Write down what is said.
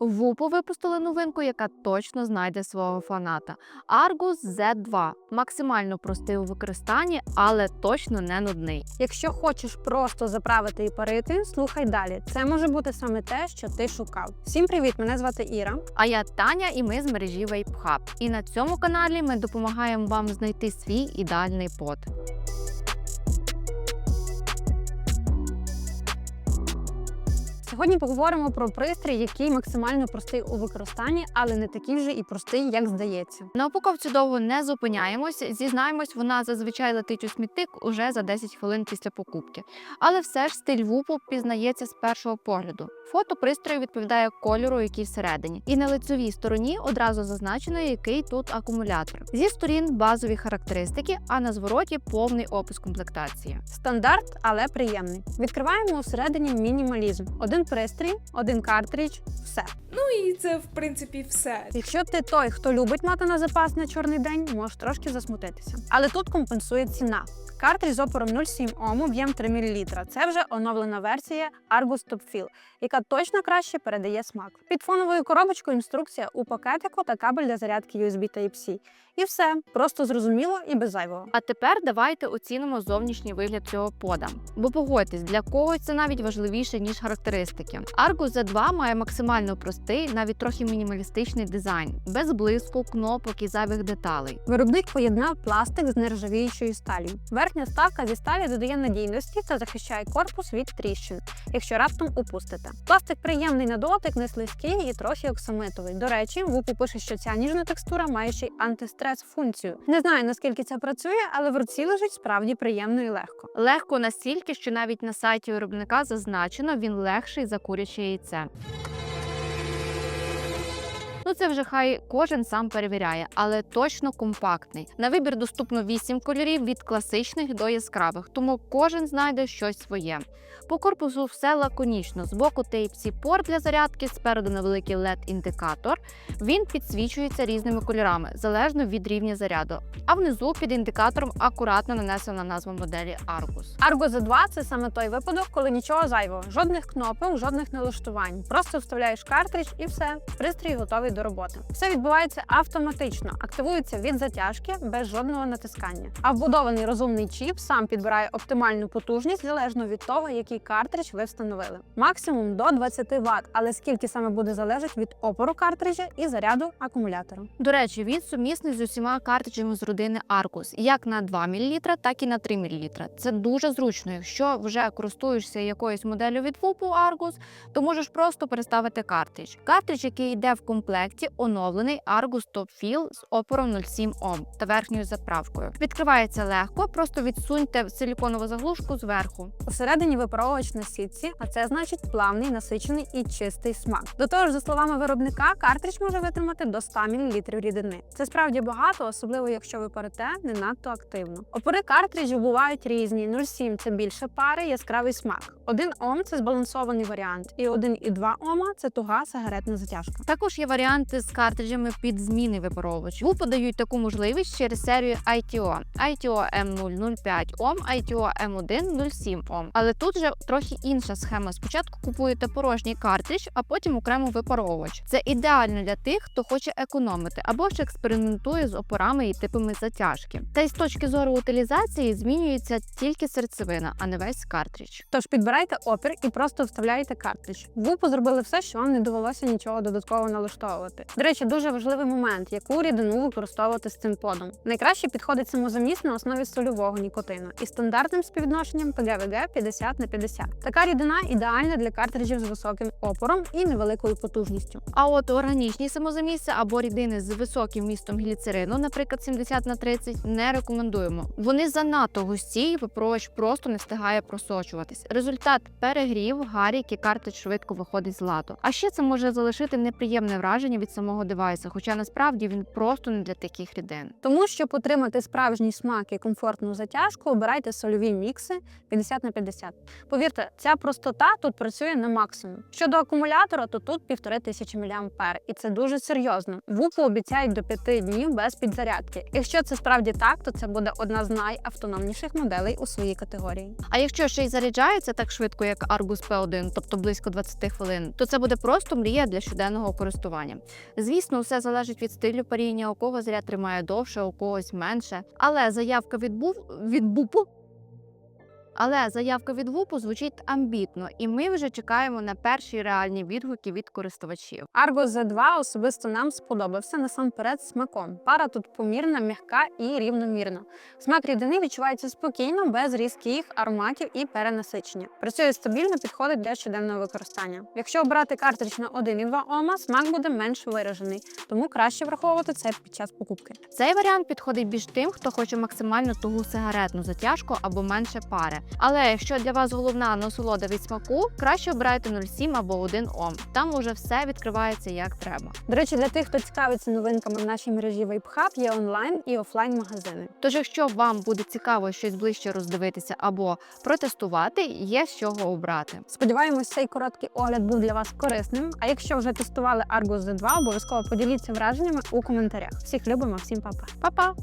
Вупу випустили новинку, яка точно знайде свого фаната. Argus Z2 максимально простий у використанні, але точно не нудний. Якщо хочеш просто заправити і парити, слухай далі. Це може бути саме те, що ти шукав. Всім привіт! Мене звати Іра. А я Таня, і ми з мережі VapeHub. І на цьому каналі ми допомагаємо вам знайти свій ідеальний пот. Сьогодні поговоримо про пристрій, який максимально простий у використанні, але не такий вже і простий, як здається. На упаковці довго не зупиняємось. Зізнаємось, вона зазвичай летить у смітник уже за 10 хвилин після покупки. Але все ж стиль вупу пізнається з першого погляду. Фото пристрою відповідає кольору, який всередині, і на лицевій стороні одразу зазначено, який тут акумулятор. Зі сторін базові характеристики, а на звороті повний опис комплектації. Стандарт, але приємний. Відкриваємо всередині мінімалізм: один пристрій, один картридж, все. Ну і це в принципі все. Якщо ти той, хто любить мати на запас на чорний день, можеш трошки засмутитися. Але тут компенсує ціна. Картридж з опором 0,7 Ом, об'єм 3 мл. Це вже оновлена версія Argus Top Fill, яка точно краще передає смак. Під фоновою коробочкою інструкція у пакетику та кабель для зарядки USB Type-C. І все просто зрозуміло і без зайвого. А тепер давайте оцінимо зовнішній вигляд цього пода. Бо погодьтесь, для когось це навіть важливіше ніж характеристики. Argus Z2 має максимально простий, навіть трохи мінімалістичний дизайн, без блиску, кнопок і зайвих деталей. Виробник поєднав пластик з нержавіючою сталью. Верхня ставка зі сталі додає надійності та захищає корпус від тріщин, якщо раптом упустите. Пластик приємний на дотик, не слизький і трохи оксамитовий. До речі, в УПУ пише, що ця ніжна текстура має ще й антистрес функцію. Не знаю наскільки це працює, але в руці лежить справді приємно і легко. Легко настільки, що навіть на сайті виробника зазначено, він легший за куряче яйце. Ну, це вже хай кожен сам перевіряє, але точно компактний. На вибір доступно 8 кольорів від класичних до яскравих, тому кожен знайде щось своє. По корпусу все лаконічно. Збоку Type-C порт для зарядки, спереду невеликий LED-індикатор. Він підсвічується різними кольорами, залежно від рівня заряду. А внизу під індикатором акуратно нанесена назва моделі Argus. Argo Z2 – це саме той випадок, коли нічого зайвого, жодних кнопок, жодних налаштувань. Просто вставляєш картридж і все. Пристрій готовий до роботи. Все відбувається автоматично, активується від затяжки без жодного натискання. А вбудований розумний чіп сам підбирає оптимальну потужність залежно від того, який картридж ви встановили. Максимум до 20 Вт, але скільки саме буде залежить від опору картриджа і заряду акумулятора. До речі, він сумісний з усіма картриджами з родини Argus, як на 2 мл, так і на 3 мл. Це дуже зручно. Якщо вже користуєшся якоюсь моделлю від ФУПу Argus, то можеш просто переставити картридж. Картридж, який йде в комплекті, оновлений Argus Top Fill з опором 0,7 Ом та верхньою заправкою. Відкривається легко, просто відсуньте силіконову заглушку зверху. Посередині випаровувач на сітці, а це значить плавний, насичений і чистий смак. До того ж, за словами виробника, картридж може витримати до 100 мл рідини. Це справді багато, особливо якщо ви парите не надто активно. Опори картриджу бувають різні. 0,7 – це більше пари, яскравий смак. 1 Ом – це збалансований варіант, і 1,2 Ома – це туга сигаретна затяжка. Також є варіанти з картриджами під зміни випаровувачів. ВУ подають таку можливість через серію ITO. ITO M005 Ом, ITO M1 07 Ом. Але тут вже трохи інша схема. Спочатку купуєте порожній картридж, а потім окремо випаровувач. Це ідеально для тих, хто хоче економити або ж експериментує з опорами і типами затяжки. Та й з точки зору утилізації змінюється тільки серцевина, а не весь картридж. Тож підбирайте опір і просто вставляєте картридж. В УПУ зробили все, що вам не довелося нічого додатково налаштовувати. До речі, дуже важливий момент, яку рідину використовувати з цим подом. Найкраще підходить самозаміс на основі сольового нікотину і стандартним співвідношенням ПГВГ 50 на 50. Така рідина ідеальна для картриджів з високим опором і невеликою потужністю. А от органічні самозаміси або рідини з високим містом гліцерину, наприклад, 70 на 30, не рекомендуємо. Вони занадто густі, і випроводач просто не встигає просочуватись. Результат перегрів, гарік і картридж швидко виходить з ладу. А ще це може залишити неприємне враження від самого девайса, хоча насправді він просто не для таких рідин. Тому, щоб отримати справжній смак і комфортну затяжку, обирайте сольові мікси 50 на 50. Повірте, ця простота тут працює на максимум. Щодо акумулятора, то тут 1500 мАh, і це дуже серйозно. ВУПу обіцяють до 5 днів без підзарядки. Якщо це справді так, то це буде одна з найавтономніших моделей у своїй категорії. А якщо ще й заряджається так швидко, як Argus P1, тобто близько 20 хвилин, то це буде просто мрія для щоденного користування. Звісно, все залежить від стилю паріння, у кого зря тримає довше, у когось менше. Але заявка від був від бупу. Але заявка від ВУПу звучить амбітно, і ми вже чекаємо на перші реальні відгуки від користувачів. Argo Z2 особисто нам сподобався насамперед смаком. Пара тут помірна, м'яка і рівномірна. Смак рідини відчувається спокійно, без різких ароматів і перенасичення. Працює стабільно, підходить для щоденного використання. Якщо обрати картридж на 1,2 Ома, смак буде менш виражений, тому краще враховувати це під час покупки. Цей варіант підходить більш тим, хто хоче максимально тугу сигаретну затяжку або менше пари. Але якщо для вас головна насолода від смаку, краще обирайте 0,7 або 1 Ом. Там уже все відкривається як треба. До речі, для тих, хто цікавиться новинками в нашій мережі WapeHub, є онлайн і офлайн магазини. Тож, якщо вам буде цікаво щось ближче роздивитися або протестувати, є з чого обрати. Сподіваємось, цей короткий огляд був для вас корисним. А якщо вже тестували Argo Z2, обов'язково поділіться враженнями у коментарях. Всіх любимо, всім па-па! Па-па!